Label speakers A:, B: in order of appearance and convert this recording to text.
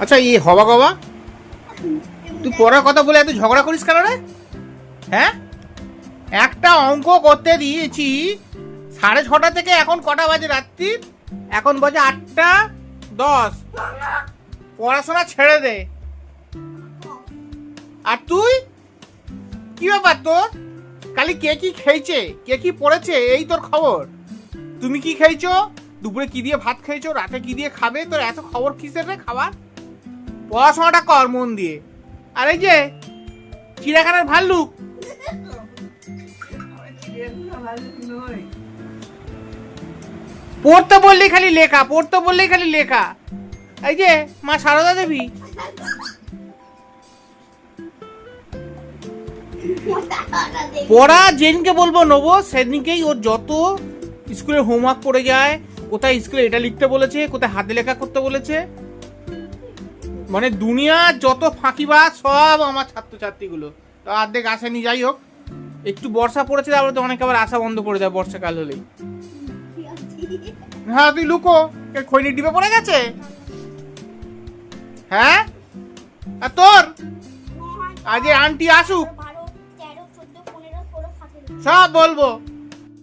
A: আচ্ছা এই হবা গবা। তুই পড়ার কথা বলে এত ঝগড়া করিস কেন রে? হ্যাঁ? একটা অঙ্ক করতে দিয়েছি, সাড়ে ছটা থেকে এখন কটা বাজে রাত্রির এখন বাজে আটটা দশ। পড়াশোনা ছেড়ে দে। আর তুই? কি ব্যাপার তোর? কালি কে কি খেয়েছে? কে কি পড়েছে? এই তোর খবর। তুমি কি খেয়েছো? দুপুরে কি দিয়ে ভাত খেয়েছো? রাতে কি দিয়ে খাবে? তোর এত খবর কিসের রে খাবার? পড়াশোনাটা কর মন দিয়ে। আর এই যে, চিড়িয়াখানার ভাল্লুক। পড়তে বললেই খালি লেখা পড়তে বললেই খালি লেখা। এই যে, মা সারদা দেবী। পড়া যেদিনকে বলব নেব, সেদিনকেই ওর যত স্কুলে হোমওয়ার্ক পড়ে যায়, কোথায় স্কুলে এটা লিখতে বলেছে, কোথায় হাতে লেখা করতে বলেছে মানে দুনিয়ার যত ফাঁকিবাজ সব আমার ছাত্রছাত্রীগুলো। তো অর্ধেক আসেনি যাই হোক। একটু বর্ষা পড়েছে তারপরে তো অনেকে আবার আসা বন্ধ করে দেয় বর্ষাকাল হলেই। হ্যাঁ তুই লুকো কে খৈনি ডিবে পড়ে গেছে? হ্যাঁ? আর তোর? আজ আন্টি আসুক। সব বলব।